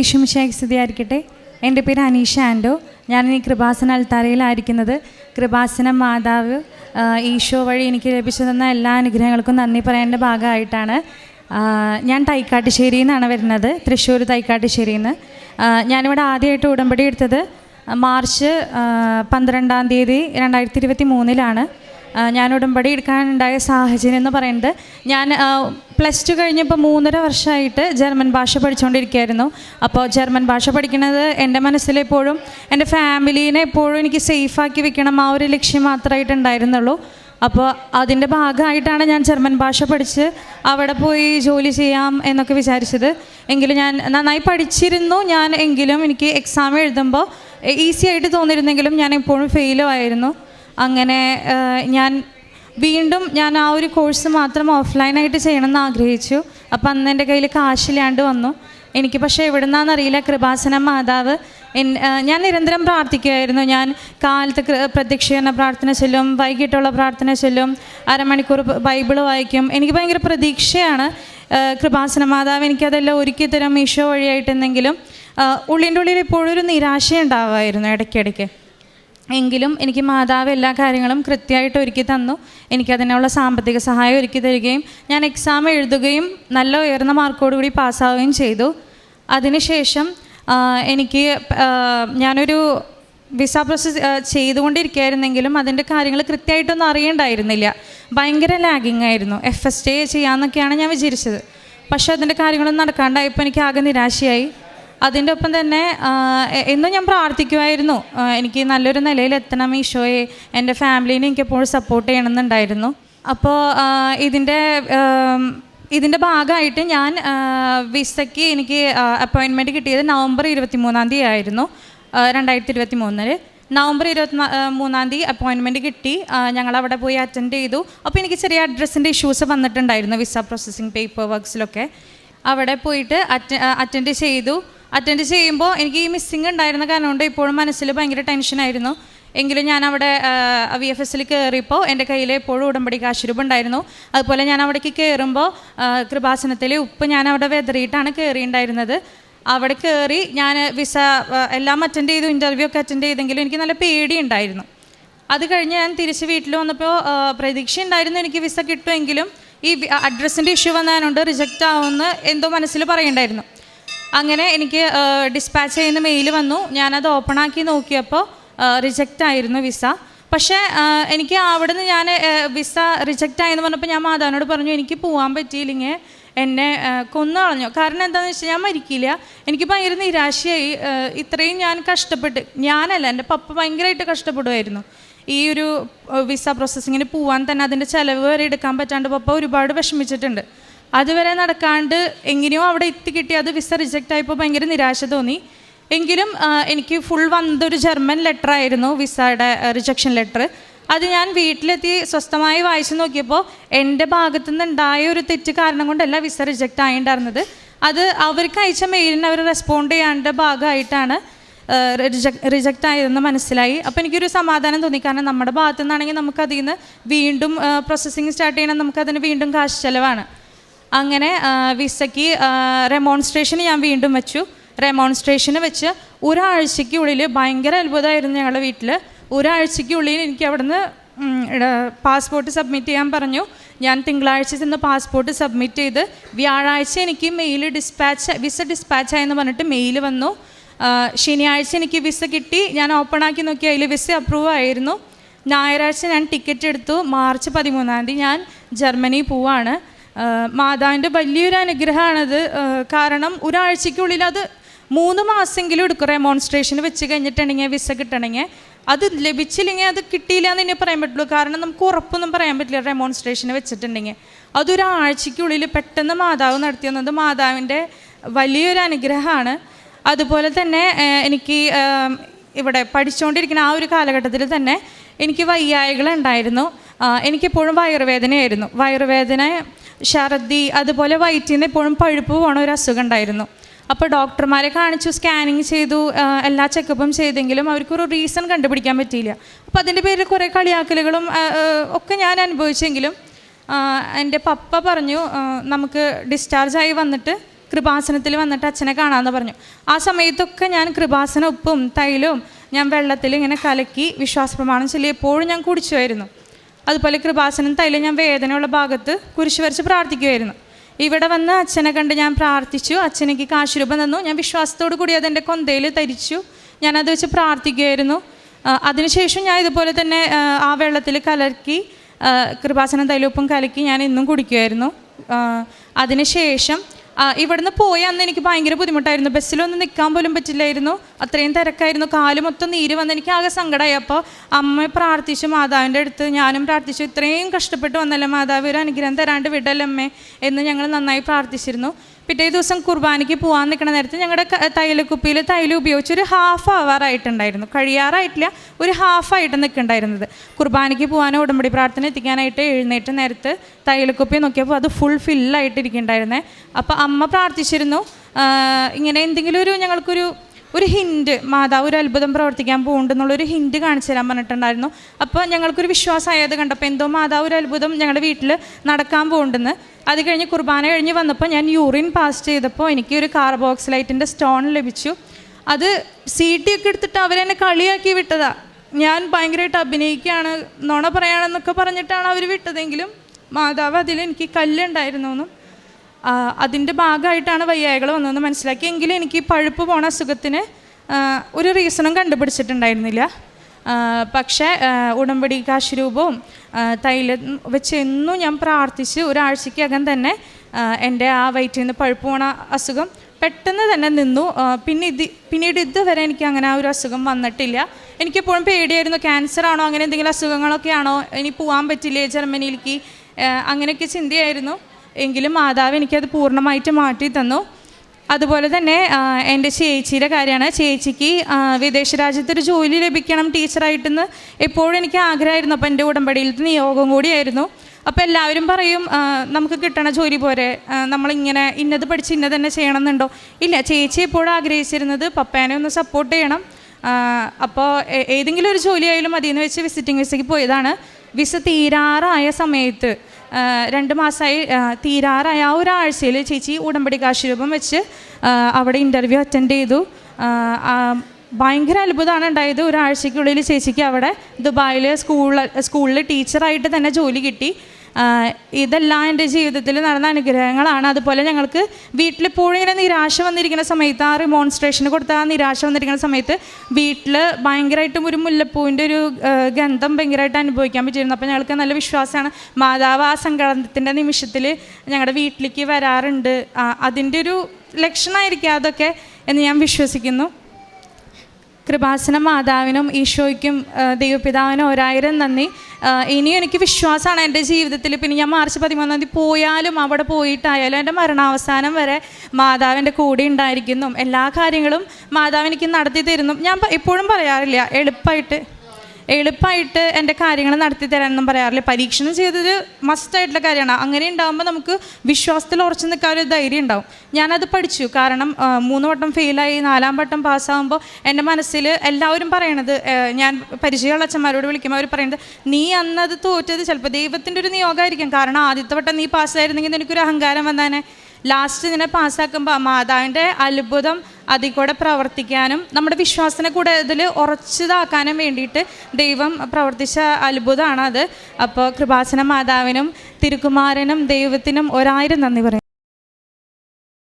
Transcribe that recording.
ഈശുമിശായി സ്ഥിതിയായിരിക്കട്ടെ എന്റെ പേര് അനീഷ ആൻഡോ. ഈ കൃപാസന അൽത്താരയിലായിരിക്കുന്നത്. കൃപാസന മാതാവ് ഈശോ വഴി എനിക്ക് ലഭിച്ചു തന്ന എല്ലാ അനുഗ്രഹങ്ങൾക്കും നന്ദി പറയേണ്ട ഭാഗമായിട്ടാണ്. ഞാൻ തൈക്കാട്ടുശ്ശേരിയിൽ നിന്നാണ് വരുന്നത്. തൃശ്ശൂർ തൈക്കാട്ടുശ്ശേരിയിൽ നിന്ന് ഞാനിവിടെ ആദ്യമായിട്ട് ഉടമ്പടി എടുത്തത് മാർച്ച് പന്ത്രണ്ടാം തീയതി രണ്ടായിരത്തി ഇരുപത്തി മൂന്നിലാണ് ഞാൻ ഉടമ്പടി എടുക്കാനുണ്ടായ സാഹചര്യം എന്ന് പറയുന്നത് ഞാൻ പ്ലസ് ടു കഴിഞ്ഞപ്പോൾ മൂന്നര വർഷമായിട്ട് ജർമ്മൻ ഭാഷ പഠിച്ചുകൊണ്ടിരിക്കുകയായിരുന്നു. അപ്പോൾ ജർമ്മൻ ഭാഷ പഠിക്കുന്നത് എന്റെ മനസ്സിലെപ്പോഴും എന്റെ ഫാമിലീനെ എപ്പോഴും എനിക്ക് സേഫാക്കി വെക്കണം ആ ഒരു ലക്ഷ്യം മാത്രമായിട്ട് ഉണ്ടായിരുന്നുള്ളൂ. അപ്പോൾ അതിന്റെ ഭാഗമായിട്ടാണ് ഞാൻ ജർമ്മൻ ഭാഷ പഠിച്ച് അവിടെ പോയി ജോലി ചെയ്യാം എന്നൊക്കെ വിചാരിച്ചത്. എങ്കിലും ഞാൻ നന്നായി പഠിച്ചിരുന്നു. ഞാൻ എങ്കിലും എനിക്ക് എക്സാം എഴുതുമ്പോൾ ഈസി ആയിട്ട് തോന്നിയിരുന്നെങ്കിലും ഞാൻ എപ്പോഴും ഫെയിലും ആയിരുന്നു. അങ്ങനെ ഞാൻ വീണ്ടും ഞാൻ ആ ഒരു കോഴ്സ് മാത്രം ഓഫ്ലൈനായിട്ട് ചെയ്യണമെന്ന് ആഗ്രഹിച്ചു. അപ്പം അന്ന് എന്റെ കയ്യിൽ കാശില്ലാണ്ട് വന്നു. എനിക്ക് പക്ഷേ എവിടെ നിന്നാണെന്നറിയില്ല കൃപാസന മാതാവ് ഞാൻ നിരന്തരം പ്രാർത്ഥിക്കുമായിരുന്നു ഞാൻ കാലത്ത് പ്രത്യക്ഷീകരണ പ്രാർത്ഥന ചൊല്ലും വൈകിട്ടുള്ള പ്രാർത്ഥന ചൊല്ലും അരമണിക്കൂർ ബൈബിൾ വായിക്കും. എനിക്ക് ഭയങ്കര പ്രതീക്ഷയാണ്. കൃപാസന മാതാവ് എനിക്കതെല്ലാം ഒരുക്കി തരാം ഈശോ വഴിയായിട്ടെന്തെങ്കിലും ആ, ഉള്ളിന്റെ ഉള്ളിൽ ഇപ്പോഴൊരു ഒരു നിരാശ ഉണ്ടാവുമായിരുന്നു ഇടയ്ക്കിടയ്ക്ക്. എങ്കിലും എനിക്ക് മാതാവ് എല്ലാ കാര്യങ്ങളും കൃത്യമായിട്ട് ഒരുക്കി തന്നു. എനിക്കതിനുള്ള സാമ്പത്തിക സഹായം ഒരുക്കി തരികയും ഞാൻ എക്സാം എഴുതുകയും നല്ല ഉയർന്ന മാർക്കോടുകൂടി പാസ്സാവുകയും ചെയ്തു. അതിനുശേഷം എനിക്ക് ഞാനൊരു വിസ പ്രോസസ് ചെയ്തുകൊണ്ടിരിക്കുകയായിരുന്നെങ്കിലും അതിന്റെ കാര്യങ്ങൾ കൃത്യമായിട്ടൊന്നും അറിയണ്ടായിരുന്നില്ല. ഭയങ്കര ലാഗിങ് ആയിരുന്നു. എഫ് എസ് ടി ചെയ്യാമെന്നൊക്കെയാണ് ഞാൻ വിചാരിച്ചത്. പക്ഷേ അതിന്റെ കാര്യങ്ങളൊന്നും നടക്കാണ്ടായപ്പോൾ എനിക്ക് ആകെ നിരാശയായി. അതിന്റെ ഒപ്പം തന്നെ എന്നും ഞാൻ പ്രാർത്ഥിക്കുമായിരുന്നു. എനിക്ക് നല്ലൊരു നിലയിൽ എത്തണം ഈശോയെ എന്റെ ഫാമിലീനെ എനിക്ക് എപ്പോഴും സപ്പോർട്ട് ചെയ്യണമെന്നുണ്ടായിരുന്നു. അപ്പോൾ ഇതിന്റെ ഇതിന്റെ ഭാഗമായിട്ട് ഞാൻ വിസയ്ക്ക് എനിക്ക് അപ്പോയിൻമെന്റ് കിട്ടിയത് നവംബർ ഇരുപത്തി മൂന്നാം തീയതി ആയിരുന്നു. രണ്ടായിരത്തി ഇരുപത്തി മൂന്നിൽ നവംബർ ഇരുപത്തി മൂന്നാം തീയതി അപ്പോയിൻമെന്റ് കിട്ടി. ഞങ്ങൾ അവിടെ പോയി അറ്റൻഡ് ചെയ്തു. അപ്പോൾ എനിക്ക് ചെറിയ അഡ്രസ്സിന്റെ ഇഷ്യൂസ് വന്നിട്ടുണ്ടായിരുന്നു വിസ പ്രോസസ്സിങ് പേപ്പർ വർക്ക്സിലൊക്കെ അവിടെ പോയിട്ട് അറ്റൻഡ് ചെയ്തു. അറ്റൻഡ് ചെയ്യുമ്പോൾ എനിക്ക് ഈ മിസ്സിങ് ഉണ്ടായിരുന്ന കാരണം കൊണ്ട് ഇപ്പോഴും മനസ്സിൽ ഭയങ്കര ടെൻഷനായിരുന്നു എങ്കിലും ഞാൻ അവിടെ വി എഫ് എസിൽ കയറിയപ്പോൾ എന്റെ കയ്യിൽ എപ്പോഴും ഉടമ്പടി കാശുരൂപ ഉണ്ടായിരുന്നു അതുപോലെ ഞാൻ അവിടേക്ക് കയറുമ്പോൾ കൃപാസനത്തിലെ ഉപ്പ് ഞാൻ അവിടെ വെതറിയിട്ടാണ് കയറിയിട്ടുണ്ടായിരുന്നത് അവിടെ കയറി ഞാൻ വിസ എല്ലാം അറ്റൻഡ് ചെയ്തു ഇന്റർവ്യൂ ഒക്കെ അറ്റൻഡ് ചെയ്തെങ്കിലും എനിക്ക് നല്ല പേടിയുണ്ടായിരുന്നു. അത് കഴിഞ്ഞ് ഞാൻ തിരിച്ച് വീട്ടിൽ വന്നപ്പോൾ പ്രതീക്ഷ ഉണ്ടായിരുന്നു എനിക്ക് വിസ കിട്ടുമെങ്കിലും ഈ അഡ്രസ്സിന്റെ ഇഷ്യൂ വന്നതുകൊണ്ട് റിജക്റ്റ് ആവുമെന്ന് എന്തോ മനസ്സിൽ പറയണ്ടായിരുന്നു അങ്ങനെ എനിക്ക് ഡിസ്പാച്ച് ചെയ്യുന്ന മെയിൽ വന്നു. ഞാനത് ഓപ്പൺ ആക്കി നോക്കിയപ്പോൾ റിജക്റ്റ് ആയിരുന്നു വിസ പക്ഷേ എനിക്ക് അവിടെ നിന്ന് ഞാൻ വിസ റിജക്റ്റ് ആയെന്ന് പറഞ്ഞപ്പോൾ ഞാൻ മാതാവിനോട് പറഞ്ഞു എനിക്ക് പോകാൻ പറ്റിയില്ലെങ്കിൽ എന്നെ കൊന്നു കളഞ്ഞു കാരണം എന്താണെന്ന് വെച്ചാൽ ഞാൻ മരിക്കില്ല. എനിക്ക് ഭയങ്കര നിരാശയായി. ഇത്രയും ഞാൻ കഷ്ടപ്പെട്ട് ഞാനല്ല എന്റെ പപ്പ ഭയങ്കരമായിട്ട് കഷ്ടപ്പെടുമായിരുന്നു. ഈ ഒരു വിസ പ്രോസസ്സിങ്ങിന് പോകാൻ തന്നെ അതിന്റെ ചിലവ് വരെ എടുക്കാൻ പറ്റാണ്ട് പപ്പ ഒരുപാട് വിഷമിച്ചിട്ടുണ്ട്. അതുവരെ നടക്കാണ്ട് എങ്ങനെയോ അവിടെ എത്തി കിട്ടി. അത് വിസ റിജക്റ്റ് ആയപ്പോൾ ഭയങ്കര നിരാശ തോന്നി. എങ്കിലും എനിക്ക് ഫുൾ വന്നതൊരു ജർമ്മൻ ലെറ്റർ ആയിരുന്നു വിസയുടെ റിജക്ഷൻ ലെറ്റർ അത് ഞാൻ വീട്ടിലെത്തി സ്വസ്ഥമായി വായിച്ചു നോക്കിയപ്പോൾ എന്റെ ഭാഗത്തു നിന്നുണ്ടായ ഒരു തെറ്റ് കാരണം കൊണ്ടല്ല വിസ റിജക്റ്റ് ആയിണ്ടായിരുന്നത്. അത് അവർക്ക് അയച്ച മെയിലിന് അവർ റെസ്പോണ്ട് ചെയ്യാണ്ട ഭാഗമായിട്ടാണ് റിജക്റ്റ് ആയതെന്ന് മനസ്സിലായി. അപ്പോൾ എനിക്കൊരു സമാധാനം തോന്നി. കാരണം നമ്മുടെ ഭാഗത്തു നിന്നാണെങ്കിൽ നമുക്കതിൽ നിന്ന് വീണ്ടും പ്രോസസ്സിങ് സ്റ്റാർട്ട് ചെയ്യണം. നമുക്കതിന് വീണ്ടും കാശ് ചിലവാണ്. അങ്ങനെ വിസയ്ക്ക് റെമോൺസ്ട്രേഷൻ ഞാൻ വീണ്ടും വെച്ചു. റെമോൺസ്ട്രേഷന് വെച്ച് ഒരാഴ്ചയ്ക്കുള്ളിൽ ഭയങ്കര അത്ഭുതമായിരുന്നു ഞങ്ങളുടെ വീട്ടിൽ ഒരാഴ്ചയ്ക്കുള്ളിൽ എനിക്ക് അവിടുന്ന് പാസ്പോർട്ട് സബ്മിറ്റ് ചെയ്യാൻ പറഞ്ഞു. ഞാൻ തിങ്കളാഴ്ച ചെന്ന് പാസ്പോർട്ട് സബ്മിറ്റ് ചെയ്ത് വ്യാഴാഴ്ച എനിക്ക് മെയിൽ ഡിസ്പാച്ച് വിസ ഡിസ്പാച്ച് ആയെന്ന് പറഞ്ഞിട്ട് മെയിൽ വന്നു. ശനിയാഴ്ച എനിക്ക് വിസ കിട്ടി. ഞാൻ ഓപ്പൺ ആക്കി നോക്കി അതിൽ വിസ അപ്രൂവ് ആയിരുന്നു. ഞായറാഴ്ച ഞാൻ ടിക്കറ്റ് എടുത്തു. മാർച്ച് പതിമൂന്നാം തീയതി ഞാൻ ജർമ്മനി പോവാണ്. മാതാവിന്റെ വലിയൊരു അനുഗ്രഹമാണത്. കാരണം ഒരാഴ്ചയ്ക്കുള്ളിൽ അത് മൂന്ന് മാസമെങ്കിലും എടുക്കും റെമോൺസ്ട്രേഷൻ വെച്ച് കഴിഞ്ഞിട്ടുണ്ടെങ്കിൽ വിസ കിട്ടണമെങ്കിൽ. അത് ലഭിച്ചില്ലെങ്കിൽ അത് കിട്ടിയില്ല എന്ന് തന്നെ പറയാൻ പറ്റുള്ളൂ. കാരണം നമുക്ക് ഉറപ്പൊന്നും പറയാൻ പറ്റില്ല റെമോൺസ്ട്രേഷന് വെച്ചിട്ടുണ്ടെങ്കിൽ. അതൊരാഴ്ചയ്ക്കുള്ളിൽ പെട്ടെന്ന് മാതാവ് നടത്തി വന്നത് മാതാവിന്റെ വലിയൊരു അനുഗ്രഹമാണ്. അതുപോലെ തന്നെ എനിക്ക് ഇവിടെ പഠിച്ചുകൊണ്ടിരിക്കുന്ന ആ ഒരു കാലഘട്ടത്തിൽ തന്നെ എനിക്ക് വയ്യായകളുണ്ടായിരുന്നു ആ, എനിക്കെപ്പോഴും വയറുവേദനയായിരുന്നു. വയറുവേദന ഛർദി അതുപോലെ വയറ്റിൽ നിന്ന് എപ്പോഴും പഴുപ്പ് പോണ ഒരു അസുഖം ഉണ്ടായിരുന്നു. അപ്പോൾ ഡോക്ടർമാരെ കാണിച്ചു സ്കാനിങ് ചെയ്തു എല്ലാ ചെക്കപ്പും ചെയ്തെങ്കിലും അവർക്കൊരു റീസൺ കണ്ടുപിടിക്കാൻ പറ്റിയില്ല. അപ്പോൾ അതിന്റെ പേരിൽ കുറേ കളിയാക്കലുകളും ഒക്കെ ഞാൻ അനുഭവിച്ചെങ്കിലും എന്റെ പപ്പ പറഞ്ഞു നമുക്ക് ഡിസ്ചാർജ് ആയി വന്നിട്ട് കൃപാസനത്തിൽ വന്നിട്ട് അച്ഛനെ കാണാമെന്ന് പറഞ്ഞു. ആ സമയത്തൊക്കെ ഞാൻ കൃപാസന ഉപ്പും തൈലവും ഞാൻ വെള്ളത്തിൽ ഇങ്ങനെ കലക്കി വിശ്വാസ പ്രമാണം ചൊല്ലി എപ്പോഴും ഞാൻ കുടിച്ചുമായിരുന്നു അതുപോലെ കൃപാസനം തൈലം ഞാൻ വേദനയുള്ള ഭാഗത്ത് കുരിശ് വരച്ച് പ്രാർത്ഥിക്കുമായിരുന്നു ഇവിടെ വന്ന് അച്ഛനെ കണ്ട് ഞാൻ പ്രാർത്ഥിച്ചു. അച്ഛനെനിക്ക് കാശുരൂപം തന്നു. ഞാൻ വിശ്വാസത്തോടു കൂടി അതെന്റെ കൊന്തയിൽ ധരിച്ചു ഞാനത് വെച്ച് പ്രാർത്ഥിക്കുമായിരുന്നു അതിനുശേഷം ഞാൻ ഇതുപോലെ തന്നെ ആ, വെള്ളത്തിൽ കലക്കി ആ, കൃപാസനം തൈലൊപ്പം കലക്കി ഞാൻ ഇന്നും കുടിക്കുമായിരുന്നു അതിനുശേഷം ഇവിടുന്ന് പോയ അന്ന് എനിക്ക് ഭയങ്കര ബുദ്ധിമുട്ടായിരുന്നു. ബസ്സിലൊന്നും നിൽക്കാൻ പോലും പറ്റില്ലായിരുന്നു. അത്രയും തിരക്കായിരുന്നു. കാൽ മൊത്തം നീര് വന്ന് എനിക്ക് ആകെ സങ്കടമായി അപ്പോൾ അമ്മ പ്രാർത്ഥിച്ചു മാതാവിന്റെ അടുത്ത് ഞാനും പ്രാർത്ഥിച്ചു. ഇത്രയും കഷ്ടപ്പെട്ട് വന്നല്ലേ മാതാവ് ഒരു അനുഗ്രഹം തരാണ്ട് വിടല്ലമ്മേ എന്ന് ഞങ്ങൾ നന്നായി പ്രാർത്ഥിച്ചിരുന്നു. പിറ്റേ ദിവസം കുർബാനയ്ക്ക് പോകാൻ നിൽക്കുന്ന നേരത്ത് ഞങ്ങളുടെ തൈലക്കുപ്പിയിൽ തൈലം ഉപയോഗിച്ച് ഒരു ഹാഫ് ആവാറായിട്ടുണ്ടായിരുന്നു കഴിയാറായിട്ടില്ല ഒരു ഹാഫായിട്ട് നിൽക്കുന്നുണ്ടായിരുന്നത് കുർബാനയ്ക്ക് പോകാനോ ഉടമ്പടി പ്രാർത്ഥന എത്തിക്കാനായിട്ട് എഴുന്നേറ്റ് നേരത്ത് തൈലക്കുപ്പി നോക്കിയപ്പോൾ അത് ഫുൾ ഫില്ലായിട്ടിരിക്കുന്നുണ്ടായിരുന്നേ അപ്പോൾ അമ്മ പ്രാർത്ഥിച്ചിരുന്നു. ഇങ്ങനെ എന്തെങ്കിലും ഒരു ഞങ്ങൾക്കൊരു ഒരു ഹിൻഡ് മാതാവ് ഒരു അത്ഭുതം പ്രവർത്തിക്കാൻ പോകുന്നുണ്ടെന്നുള്ളൊരു ഹിൻഡ് കാണിച്ചു തരാൻ പറഞ്ഞിട്ടുണ്ടായിരുന്നു. അപ്പോൾ ഞങ്ങൾക്കൊരു വിശ്വാസമായത് കണ്ടപ്പോൾ എന്തോ മാതാവ് ഒരു അത്ഭുതം ഞങ്ങളുടെ വീട്ടിൽ നടക്കാൻ പോകുന്നുണ്ടെന്ന് അത് കഴിഞ്ഞ് കുർബാന കഴിഞ്ഞ് വന്നപ്പോൾ ഞാൻ യൂറിൻ പാസ് ചെയ്തപ്പോൾ എനിക്ക് ഒരു കാർബോക്സിലൈറ്റിന്റെ സ്റ്റോൺ ലഭിച്ചു. അത് സി ടി ഒക്കെ എടുത്തിട്ട് അവരെന്നെ കളിയാക്കി വിട്ടതാ. ഞാൻ ഭയങ്കരമായിട്ട് അഭിനയിക്കുകയാണ് നുണ പറയാണെന്നൊക്കെ പറഞ്ഞിട്ടാണ് അവർ വിട്ടതെങ്കിലും മാതാവ് അതിൽ എനിക്ക് കല്ലുണ്ടായിരുന്നു എന്നും അതിന്റെ ഭാഗമായിട്ടാണ് വയ്യായകൾ വന്നതെന്ന് മനസ്സിലാക്കി. എങ്കിലും എനിക്ക് പഴുപ്പ് പോണ അസുഖത്തിന് ഒരു റീസണും കണ്ടുപിടിച്ചിട്ടുണ്ടായിരുന്നില്ല. പക്ഷേ ഉടമ്പടി കാശുരൂപവും തൈലം വെച്ച് എന്നും ഞാൻ പ്രാർത്ഥിച്ച് ഒരാഴ്ചയ്ക്കകം തന്നെ എന്റെ ആ വയറ്റിൽ നിന്ന് പഴുപ്പ് പോണ അസുഖം പെട്ടെന്ന് തന്നെ നിന്നു. പിന്നെ ഇത് പിന്നീട് ഇതുവരെ എനിക്ക് അങ്ങനെ ആ ഒരു അസുഖം വന്നിട്ടില്ല. എനിക്കെപ്പോഴും പേടിയായിരുന്നു ക്യാൻസർ ആണോ അങ്ങനെ എന്തെങ്കിലും അസുഖങ്ങളൊക്കെയാണോ ഇനി പോകാൻ പറ്റില്ലേ ജർമ്മനിയിലേക്ക് അങ്ങനെയൊക്കെ ചിന്തയായിരുന്നു. എങ്കിലും മാതാവ് എനിക്കത് പൂർണമായിട്ട് മാറ്റി തന്നു. അതുപോലെ തന്നെ എന്റെ ചേച്ചിയുടെ കാര്യമാണ്. ചേച്ചിക്ക് വിദേശ രാജ്യത്തൊരു ജോലി ലഭിക്കണം ടീച്ചറായിട്ടെന്ന് എപ്പോഴും എനിക്ക് ആഗ്രഹമായിരുന്നു. അപ്പോൾ എന്റെ ഉടമ്പടിയിലത്തെ നിയോഗം കൂടിയായിരുന്നു. അപ്പോൾ എല്ലാവരും പറയും നമുക്ക് കിട്ടണ ജോലി പോരെ. നമ്മളിങ്ങനെ ഇന്നത് പഠിച്ച് ഇന്നത് തന്നെ ചെയ്യണമെന്നുണ്ടോ? ഇല്ല ചേച്ചി എപ്പോഴും ആഗ്രഹിച്ചിരുന്നത് പപ്പേനെ ഒന്ന് സപ്പോർട്ട് ചെയ്യണം. അപ്പോൾ ഏതെങ്കിലും ഒരു ജോലി ആയാലും മതിയെന്ന് വെച്ച് വിസിറ്റിംഗ് വിസയ്ക്ക് പോയതാണ്. വിസ തീരാറായ സമയത്ത് രണ്ട് മാസമായി തീരാറായ. ആ ഒരാഴ്ചയിൽ ചേച്ചി ഉടമ്പടി കാശുരൂപം വെച്ച് അവിടെ ഇന്റർവ്യൂ അറ്റൻഡ് ചെയ്തു. ഭയങ്കര അത്ഭുതമാണ് ഉണ്ടായത്. ഒരാഴ്ചയ്ക്കുള്ളിൽ ചേച്ചിക്ക് അവിടെ ദുബായിൽ സ്കൂളിൽ സ്കൂളിൽ ടീച്ചറായിട്ട് തന്നെ ജോലി കിട്ടി. ഇതെല്ലാം എന്റെ ജീവിതത്തിൽ നടന്ന അനുഗ്രഹങ്ങളാണ്. അതുപോലെ ഞങ്ങൾക്ക് വീട്ടിൽ ഇപ്പോഴും ഇങ്ങനെ നിരാശ വന്നിരിക്കുന്ന സമയത്ത് ആ റിമോൺസ്ട്രേഷന് കൊടുത്ത ആ നിരാശ വന്നിരിക്കുന്ന സമയത്ത് വീട്ടിൽ ഭയങ്കരമായിട്ടും ഒരു മുല്ലപ്പൂവിന്റെ ഒരു ഗന്ധം ഭയങ്കരമായിട്ട് അനുഭവിക്കാൻ പറ്റിയിരുന്നു. അപ്പോൾ ഞങ്ങൾക്ക് നല്ല വിശ്വാസമാണ്. മാതാവ് ആ സങ്കടത്തിന്റെ നിമിഷത്തിൽ ഞങ്ങളുടെ വീട്ടിലേക്ക് വരാറുണ്ട്. അതിന്റെ ഒരു ലക്ഷണമായിരിക്കും അതൊക്കെ എന്ന് ഞാൻ വിശ്വസിക്കുന്നു. കൃപാസന മാതാവിനും ഈശോയ്ക്കും ദൈവപിതാവിനും ഒരായിരം നന്ദി. ഇനിയും എനിക്ക് വിശ്വാസമാണ് എന്റെ ജീവിതത്തിൽ. പിന്നെ ഞാൻ മാർച്ച് പതിമൂന്നാം തീയതി പോയാലും അവിടെ പോയിട്ടായാലും എന്റെ മരണാവസാനം വരെ മാതാവിന്റെ കൂടെ ഉണ്ടായിരിക്കുന്നു. എല്ലാ കാര്യങ്ങളും മാതാവ് നടത്തി തരുന്നു ഞാൻ എപ്പോഴും പറയാറില്ല എളുപ്പമായിട്ട് എളുപ്പമായിട്ട് എന്റെ കാര്യങ്ങൾ നടത്തി തരാനൊന്നും പറയാറില്ല? പരീക്ഷണം ചെയ്തത് മസ്റ്റായിട്ടുള്ള കാര്യമാണ്. അങ്ങനെ ഉണ്ടാകുമ്പോൾ നമുക്ക് വിശ്വാസത്തിൽ ഉറച്ചു നിൽക്കാൻ ഒരു ധൈര്യം ഉണ്ടാവും. ഞാനത് പഠിച്ചു. കാരണം മൂന്ന് വട്ടം ഫെയിലായി നാലാം വട്ടം പാസ്സാകുമ്പോൾ എന്റെ മനസ്സിൽ എല്ലാവരും പറയണത് ഞാൻ പരിചയമുള്ള അച്ഛന്മാരോട് വിളിക്കുമ്പോൾ അവർ പറയുന്നത് നീ അന്നത് തോറ്റത് ചിലപ്പോൾ ദൈവത്തിന്റെ ഒരു നിയോഗമായിരിക്കും. കാരണം ആദ്യത്തെ വട്ടം നീ പാസ്സായിരുന്നെങ്കിൽ നിനക്കൊരു അഹങ്കാരം വന്നാനെ. ലാസ്റ്റ് ഇതിനെ പാസ്സാക്കുമ്പോൾ മാതാവിന്റെ അത്ഭുതം അതിൽ കൂടെ പ്രവർത്തിക്കാനും നമ്മുടെ വിശ്വാസത്തിനെ കൂടെ ഇതിൽ ഉറച്ചതാക്കാനും വേണ്ടിയിട്ട് ദൈവം പ്രവർത്തിച്ച അത്ഭുതമാണ് അത് അപ്പോൾ കൃപാസന മാതാവിനും തിരുക്കുമാരനും ദൈവത്തിനും ഒരായിരം നന്ദി പറയും